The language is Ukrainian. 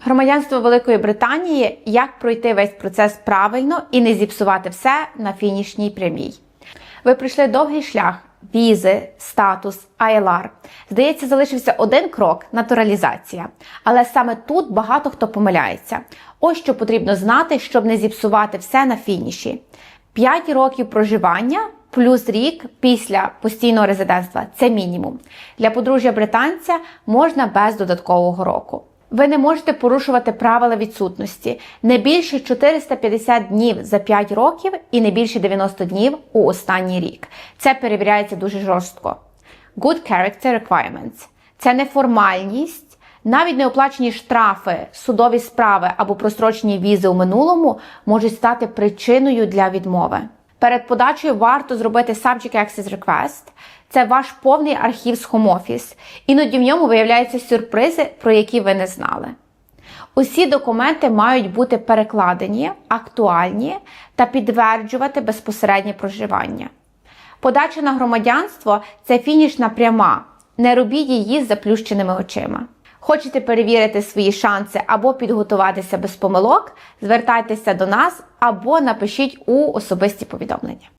Громадянство Великої Британії як пройти весь процес правильно і не зіпсувати все на фінішній прямій. Ви пройшли довгий шлях, візи, статус, ILR. Здається, залишився один крок натуралізація. Але саме тут багато хто помиляється. Ось що потрібно знати, щоб не зіпсувати все на фініші. 5 років проживання плюс рік після постійного резидентства це мінімум. Для подружжя британця можна без додаткового року. Ви не можете порушувати правила відсутності не більше 450 днів за 5 років і не більше 90 днів у останній рік. Це перевіряється дуже жорстко. Good character requirements – це неформальність, навіть неоплачені штрафи, судові справи або прострочені візи у минулому можуть стати причиною для відмови. Перед подачею варто зробити Subject Access Request. Це ваш повний архів з Home Office. Іноді в ньому виявляються сюрпризи, про які ви не знали. Усі документи мають бути перекладені, актуальні та підтверджувати безпосереднє проживання. Подача на громадянство це фінішна пряма. Не робіть її з заплющеними очима. Хочете перевірити свої шанси або підготуватися без помилок, звертайтеся до нас або напишіть у особисті повідомлення.